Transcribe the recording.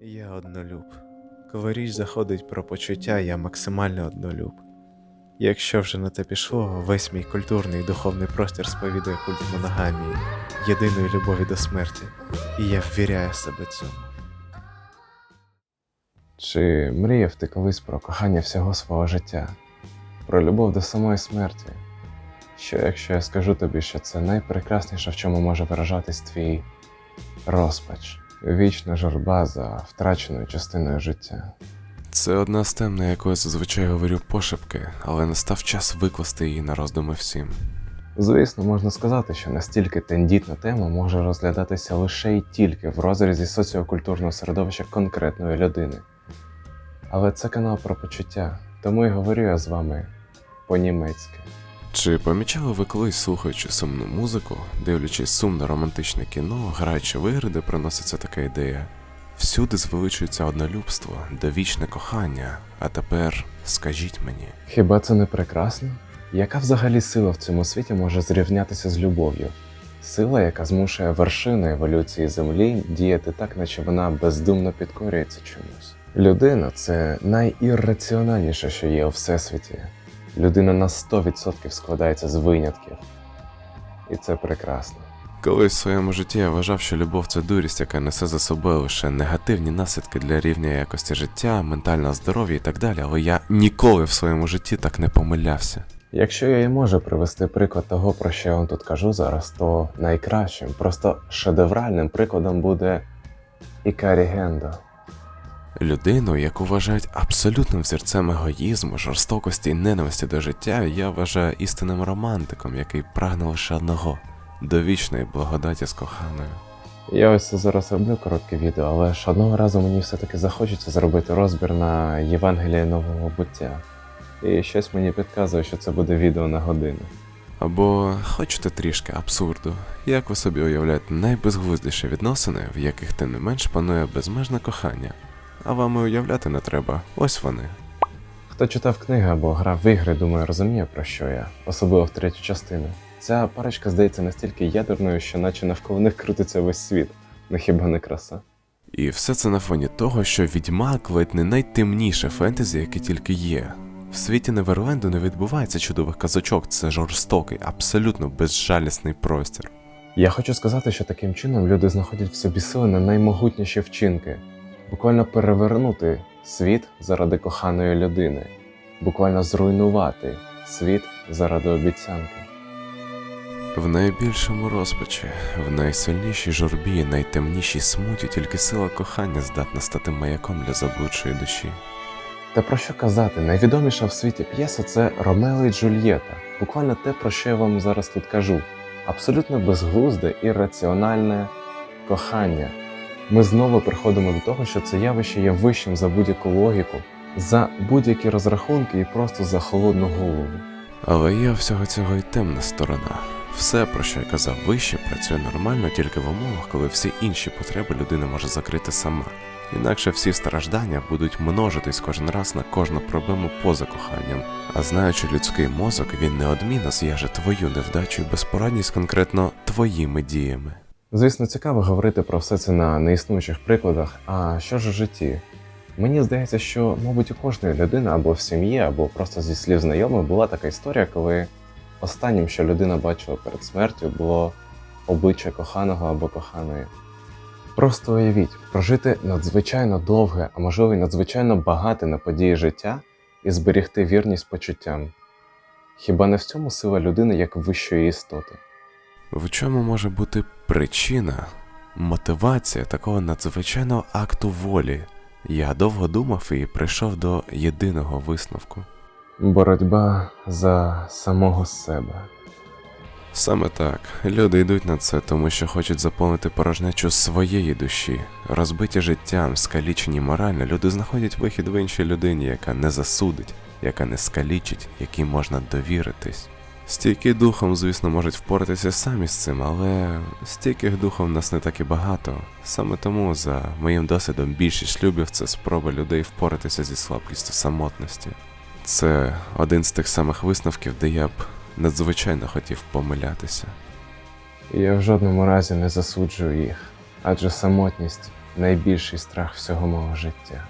Я однолюб. Коли річ заходить про почуття, я максимально однолюб. Якщо вже на те пішло, весь мій культурний і духовний простір сповідує культ моногамії, єдиної любові до смерті, і я ввіряю себе цьому. Чи мріяв ти колись про кохання всього свого життя, про любов до самої смерті? Що якщо я скажу тобі, що це найпрекрасніше, в чому може виражатись твій розпач, вічна журба за втраченою частиною життя? Це одна з тем, на яку я зазвичай говорю пошепки, але настав час викласти її на роздуми всім. Звісно, можна сказати, що настільки тендітна тема може розглядатися лише і тільки в розрізі соціокультурного середовища конкретної людини. Але це канал про почуття, тому і говорю я з вами по-німецьки. Чи помічали ви колись, слухаючи сумну музику, дивлячись сумно романтичне кіно, граючи в ігри, де приноситься така ідея? Всюди звеличується однолюбство, довічне кохання, а тепер скажіть мені. Хіба це не прекрасно? Яка взагалі сила в цьому світі може зрівнятися з любов'ю? Сила, яка змушує вершину еволюції Землі діяти так, наче вона бездумно підкорюється чомусь. Людина це найірраціональніше, що є у всесвіті. Людина на 100% складається з винятків. І це прекрасно. Колись в своєму житті я вважав, що любов це дурість, яка несе за собою лише негативні наслідки для рівня якості життя, ментального здоров'я і так далі, але я ніколи в своєму житті так не помилявся. Якщо я і можу привести приклад того, про що я вам тут кажу зараз, то найкращим, просто шедевральним прикладом буде Ікарі Гендо. Людину, яку вважають абсолютним взірцем егоїзму, жорстокості і ненависті до життя, я вважаю істинним романтиком, який прагне лише одного до вічної благодаті з коханою. Я ось зараз роблю коротке відео, але ж одного разу мені все-таки захочеться зробити розбір на Євангеліє нового буття. І щось мені підказує, що це буде відео на годину. Або хочете трішки абсурду, як ви собі уявляєте найбезглуздіші відносини, в яких тим не менш панує безмежне кохання. А вам і уявляти не треба, ось вони. Хто читав книги або грав в ігри, думаю, розуміє про що я, особливо в третю частину. Ця парочка здається настільки ядерною, що наче навколо них крутиться весь світ, ну хіба не краса. І все це на фоні того, що відьмак ледь не найтемніше фентезі, яке тільки є. В світі Неверленду не відбувається чудових казочок, це жорстокий, абсолютно безжалісний простір. Я хочу сказати, що таким чином люди знаходять в собі сили на наймогутніші вчинки, буквально перевернути світ заради коханої людини, буквально зруйнувати світ заради обіцянки. В найбільшому розпачі, в найсильнішій журбі, найтемнішій смуті тільки сила кохання здатна стати маяком для заблудшої душі. Та про що казати, найвідоміша в світі п'єса це Ромео і Джульєта, буквально те, про що я вам зараз тут кажу. Абсолютно безглузде і раціональне кохання. Ми знову приходимо до того, що це явище є вищим за будь-яку логіку, за будь-які розрахунки і просто за холодну голову. Але є всього цього і темна сторона. Все, про що я казав вище, працює нормально тільки в умовах, коли всі інші потреби людина може закрити сама. Інакше всі страждання будуть множитись кожен раз на кожну проблему поза коханням. А знаючи людський мозок, він неодмінно зв'яже твою невдачу і безпорадність конкретно твоїми діями. Звісно, цікаво говорити про все це на неіснуючих прикладах. А що ж у житті? Мені здається, що, мабуть, у кожної людини або в сім'ї, або просто зі слів знайомих була така історія, коли останнім, що людина бачила перед смертю, було обличчя коханого або коханої. Просто уявіть, прожити надзвичайно довге, а можливо й надзвичайно багате на події життя і зберігти вірність почуттям. Хіба не в цьому сила людини як вищої істоти? В чому може бути причина, мотивація такого надзвичайного акту волі? Я довго думав і прийшов до єдиного висновку. Боротьба за самого себе. Саме так, люди йдуть на це, тому що хочуть заповнити порожнечу своєї душі. Розбиті життям, скалічені морально, люди знаходять вихід в іншій людині, яка не засудить, яка не скалічить, якій можна довіритись. Стійкі духом, звісно, можуть впоратися самі з цим, але стійких духом в нас не так і багато. Саме тому, за моїм досвідом, більшість шлюбів це спроба людей впоратися зі слабкістю самотності. Це один з тих самих висновків, де я б надзвичайно хотів помилятися. Я в жодному разі не засуджую їх, адже самотність найбільший страх всього мого життя.